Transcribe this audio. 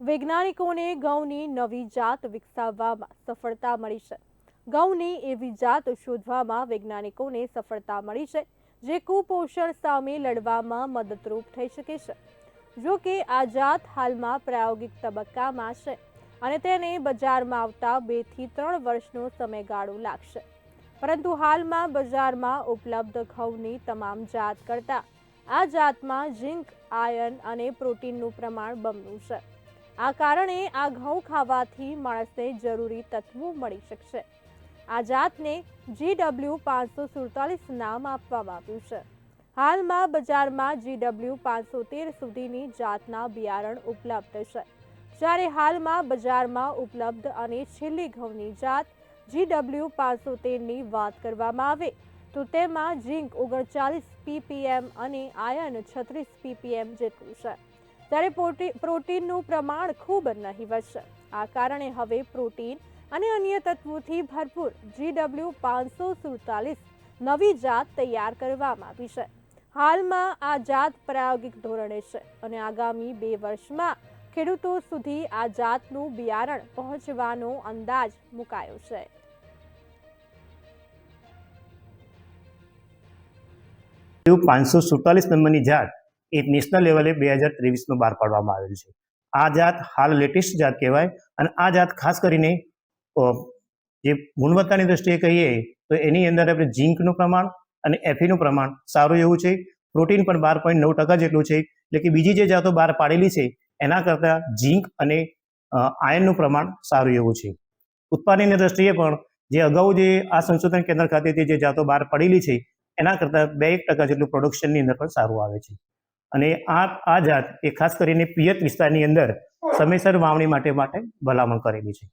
વૈજ્ઞાનિકોને ઘઉંની નવી જાત વિકસાવવામાં સફળતા મળી છે. ઘઉંની એવી જાત શોધવામાં વૈજ્ઞાનિકોને સફળતા મળી છે, જે કુપોષણ સામે લડવામાં મદદરૂપ થઈ શકે છે. જો કે આ જાત હાલમાં પ્રાયોગિક તબક્કામાં છે અને તેને બજારમાં આવતા બેથી ત્રણ વર્ષનો સમયગાળો લાગશે. પરંતુ હાલમાં બજારમાં ઉપલબ્ધ ઘઉંની તમામ જાત કરતાં આ જાતમાં ઝિંક, આયર્ન અને પ્રોટીનનું પ્રમાણ બમણું છે. આ કારણે આ ઘઉં ખાવાથી માણસને જરૂરી તત્વો મળી શકશે. આ જાતને જીડબલ્યુ પાંચસો સુડતાલીસ નામ આપવામાં આવ્યું છે. હાલમાં બજારમાં જીડબલ્યુ પાંચસો તેર સુધીની જાતના બિયારણ ઉપલબ્ધ છે. જ્યારે હાલમાં બજારમાં ઉપલબ્ધ અને છેલ્લી ઘઉંની જાત જીડબલ્યુ પાંચસો તેરની વાત કરવામાં આવે, તો તેમાં ઝીંક ઓગણચાલીસ પીપીએમ અને આયર્ન છત્રીસ પીપીએમ જેટલું છે. ત્યારે પ્રોટીનનું પ્રમાણ ખૂબ નહિવત છે આ કારણે હવે પ્રોટીન અને અન્ય તત્વોથી ભરપૂર જીડબલ્યુ પાંચસો સુડતાલીસ નવી જાત તૈયાર કરવામાં આવી છે. હાલમાં આ જાત પ્રાયોગિક ધોરણે છે અને આગામી બે વર્ષમાં ખેડૂતો સુધી આ જાતનું બિયારણ પહોંચવાનો અંદાજ મુકાયો છે. પાંચસો સુડતાલીસ નંબરની જાત એ નેશનલ લેવલે બે હજાર ત્રેવીસમાં બહાર પાડવામાં આવેલ છે. આ જાત હાલ લેટેસ્ટ જાત કહેવાય અને આ જાત ખાસ કરીને જે ગુણવત્તાની દ્રષ્ટિએ કહીએ, તો એની અંદર આપણે ઝીંકનું પ્રમાણ અને એફીનું પ્રમાણ સારું એવું છે. પ્રોટીન પણ બાર પોઈન્ટ નવ ટકા જેટલું છે. એટલે કે બીજી જે જાતો બહાર પાડેલી છે, એના કરતાં ઝીંક અને આયર્નનું પ્રમાણ સારું એવું છે. ઉત્પાદનની દ્રષ્ટિએ પણ જે અગાઉ જે આ સંશોધન કેન્દ્ર ખાતેથી જે જાતો બહાર પડેલી છે, એના કરતાં બે એક ટકા જેટલું પ્રોડક્શનની અંદર પણ સારું આવે છે. અને આ આ જાત એ ખાસ કરીને પિયત વિસ્તારની અંદર સમયસર વાવણી માટે માટે ભલામણ કરેલી છે.